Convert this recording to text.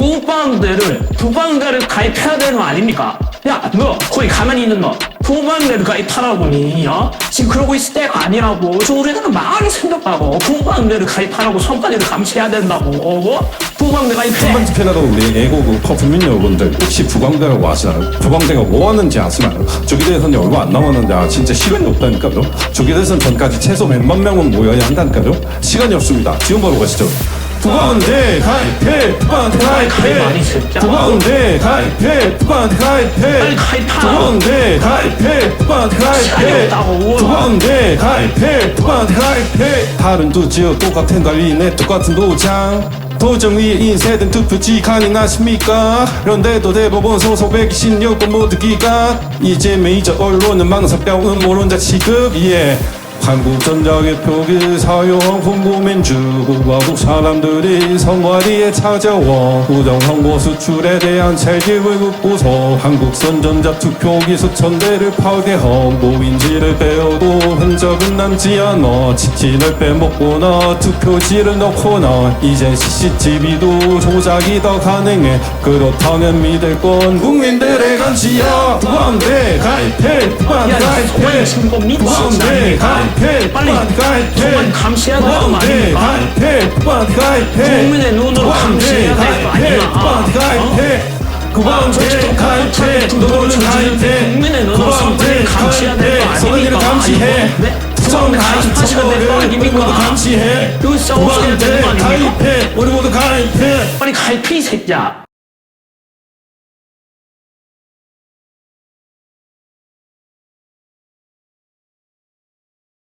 후방대를 후방대를 가입해야 되는 거 아닙니까? 야, 너 거기 가만히 있는 너 후방대를 가입하라고니, 어? 지금 그러고 있을 때가 아니라고. 저 우리나라 망하게 생겼다고. 후방대를 가입하라고 성과대를 감시해야 된다고. 어? 뭐? 후방대 가입해. 한번 특히나도 우리 애국의 퍼프민 여러분들 혹시 부광대라고 아시나요? 부광대가 뭐 하는지 아시나요? 저기 대해서는 얼마 안 남았는데 아 진짜 시간이 없다니까요? 저기 대해서는 전까지 최소 100만 명은 모여야 한다니까요? 시간이 없습니다. 지금 바로 가시죠. 부광대 가입해 가입 가입해. 부광대 가입해 부광대 가입해. 부광대 가입해 시간이 가입해. 부광대 가입해 부광대 가입해. 다른 두 지역 똑같은 달리네 똑같은 도장. 도정 위에 인쇄된 투표지 가능하십니까? 그런데도 대법원 소속 126번 모두 기각. 이제 메이저 언론은 망사병 음모론자 취급. 예 한국 전작의 표기 사용 궁금인주 국가국 사람들이 선관위에 찾아와 부정 선거 수출에 대한 책임을 묻고서 한국 선전자 투표기 수천 대를 파괴한 고인지를 빼어도 흔 적은 남지 않아 치킨을 빼먹거나 투표지를 넣거나 이제 CCTV도 조작이 더 가능해. 그렇다면 믿을 건 국민들의 간지야. 부안대 가입해 소관이 가입해. 않습니까? 가입해 빨리 가입해. 부안대 아닙니까? 가입해 부안대 가입해. 국민의 눈으로 감시해야 될거 가입해 아니야. 부안대 가입해. 구방대 가입해. 너를 가입해. 국민의 눈으로 선거 감시해 아니, 네? 부정 가입하셔야 가입 될거 선거를 우리 아닙니까? 모두 감시해 거 아닙니까? 가입해 우리 모두 가입해 빨리 가입해 이 새끼야